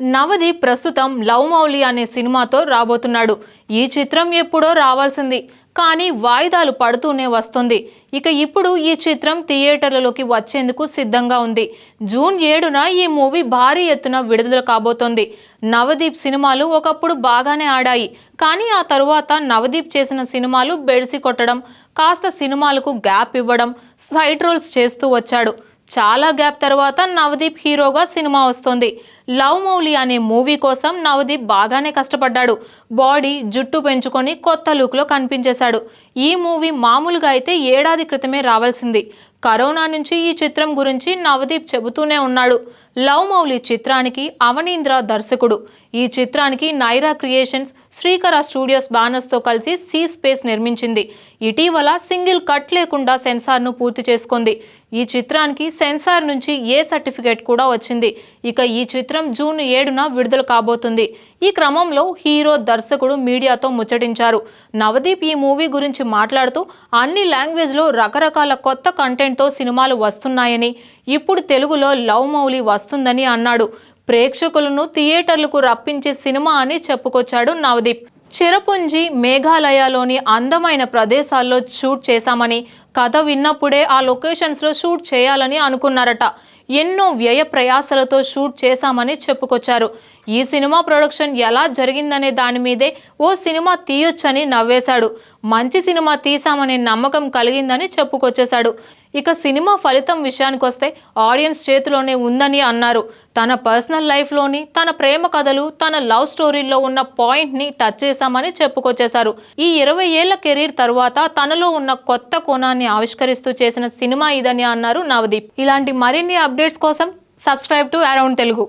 నవదీప్ ప్రస్తుతం లవ్ మౌలి అనే సినిమాతో రాబోతున్నాడు. ఈ చిత్రం ఎప్పుడో రావాల్సింది కానీ వాయిదాలు పడుతూనే వస్తుంది. ఇక ఇప్పుడు ఈ చిత్రం థియేటర్లలోకి వచ్చేందుకు సిద్ధంగా ఉంది. జూన్ ఏడున ఈ మూవీ భారీ ఎత్తున విడుదల కాబోతోంది. నవదీప్ సినిమాలు ఒకప్పుడు బాగానే ఆడాయి కానీ ఆ తరువాత నవదీప్ చేసిన సినిమాలు బెడిసి కొట్టడం కాస్త సినిమాలకు గ్యాప్ ఇవ్వడం సైడ్ రోల్స్ చేస్తూ వచ్చాడు. చాలా గ్యాప్ తర్వాత నవదీప్ హీరోగా సినిమా వస్తుంది. లవ్ మౌలి అనే మూవీ కోసం నవదీప్ బాగానే కష్టపడ్డాడు. బాడీ జుట్టు పెంచుకొని కొత్త లుక్లో కనిపించేశాడు. ఈ మూవీ మామూలుగా అయితే ఏడాది క్రితమే రావాల్సింది. కరోనా నుంచి ఈ చిత్రం గురించి నవదీప్ చెబుతూనే ఉన్నాడు. లవ్ మౌలి చిత్రానికి అవనీంద్ర దర్శకుడు. ఈ చిత్రానికి నైరా క్రియేషన్స్ శ్రీకర స్టూడియోస్ బ్యానర్స్తో కలిసి సీ స్పేస్ నిర్మించింది. ఇటీవల సింగిల్ కట్ లేకుండా సెన్సార్ను పూర్తి చేసుకుంది. ఈ చిత్రానికి సెన్సార్ నుంచి ఏ సర్టిఫికేట్ కూడా వచ్చింది. ఇక ఈ చిత్రం జూన్ ఏడున విడుదల కాబోతుంది. ఈ క్రమంలో హీరో దర్శకుడు మీడియాతో ముచ్చటించారు. నవదీప్ ఈ మూవీ గురించి మాట్లాడుతూ అన్ని లాంగ్వేజ్లో రకరకాల కొత్త కంటెంట్ కంటెంట్తో సినిమాలు వస్తున్నాయని ఇప్పుడు తెలుగులో లవ్ మౌలి వస్తుందని అన్నాడు. ప్రేక్షకులను థియేటర్లకు రప్పించే సినిమా అని చెప్పుకొచ్చాడు నవదీప్. చిరపుంజి మేఘాలయలోని అందమైన ప్రదేశాల్లో షూట్ చేశామని కథ విన్నప్పుడే ఆ లొకేషన్స్లో షూట్ చేయాలని అనుకున్నారట. ఎన్నో వ్యయ ప్రయాసలతో షూట్ చేశామని చెప్పుకొచ్చారు. ఈ సినిమా ప్రొడక్షన్ ఎలా జరిగిందనే దాని మీదే ఓ సినిమా తీయొచ్చని నవ్వేశాడు. మంచి సినిమా తీసామనే నమ్మకం కలిగిందని చెప్పుకొచ్చేశాడు. ఇక సినిమా ఫలితం విషయానికొస్తే ఆడియన్స్ చేతిలోనే ఉందని అన్నారు. తన పర్సనల్ లైఫ్లోని తన ప్రేమ కథలు తన లవ్ స్టోరీల్లో ఉన్న పాయింట్ని టచ్ చేశామని చెప్పుకొచ్చేశారు. ఈ ఇరవై ఏళ్ళ కెరీర్ తర్వాత తనలో ఉన్న కొత్త కోణాన్ని ఆవిష్కరిస్తూ చేసిన సినిమా ఇదని అన్నారు నవదీప్. ఇలాంటి మరిన్ని అప్డేట్స్ కోసం సబ్స్క్రైబ్ టు అరౌండ్ తెలుగు.